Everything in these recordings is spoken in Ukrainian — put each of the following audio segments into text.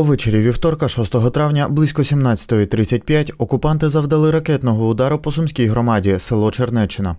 Увечері вівторка, 6 травня, близько 17.35, окупанти завдали ракетного удару по сумській громаді, село Чернеччина.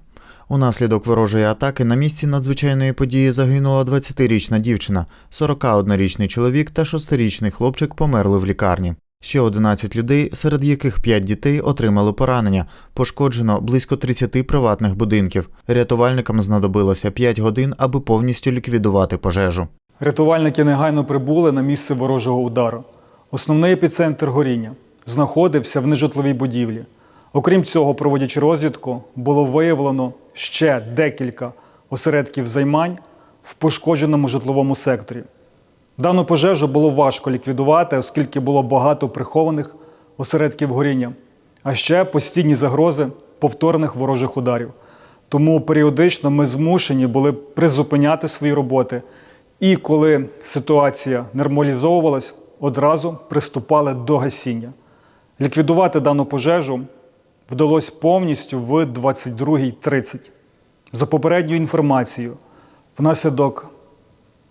Унаслідок ворожої атаки на місці надзвичайної події загинула 20-річна дівчина, 41-річний чоловік та 6-річний хлопчик померли в лікарні. Ще 11 людей, серед яких 5 дітей отримали поранення. Пошкоджено близько 30 приватних будинків. Рятувальникам знадобилося 5 годин, аби повністю ліквідувати пожежу. Рятувальники негайно прибули на місце ворожого удару. Основний епіцентр горіння знаходився в нежитловій будівлі. Окрім цього, проводячи розвідку, було виявлено ще декілька осередків займань в пошкодженому житловому секторі. Дану пожежу було важко ліквідувати, оскільки було багато прихованих осередків горіння, а ще постійні загрози повторних ворожих ударів. Тому періодично ми змушені були призупиняти свої роботи. І коли ситуація нормалізовувалась, одразу приступали до гасіння. Ліквідувати дану пожежу вдалося повністю в 22.30. За попередньою інформацією, внаслідок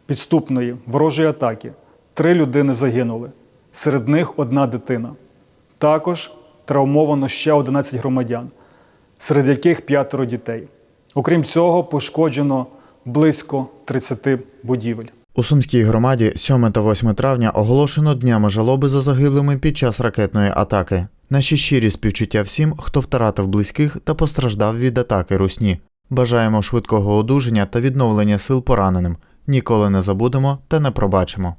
підступної ворожої атаки три людини загинули, серед них одна дитина. Також травмовано ще 11 громадян, серед яких п'ятеро дітей. Окрім цього, пошкоджено близько 30 будівель. У Сумській громаді 7 та 8 травня оголошено днями жалоби за загиблими під час ракетної атаки. Наші щирі співчуття всім, хто втратив близьких та постраждав від атаки русні. Бажаємо швидкого одужання та відновлення сил пораненим. Ніколи не забудемо та не пробачимо.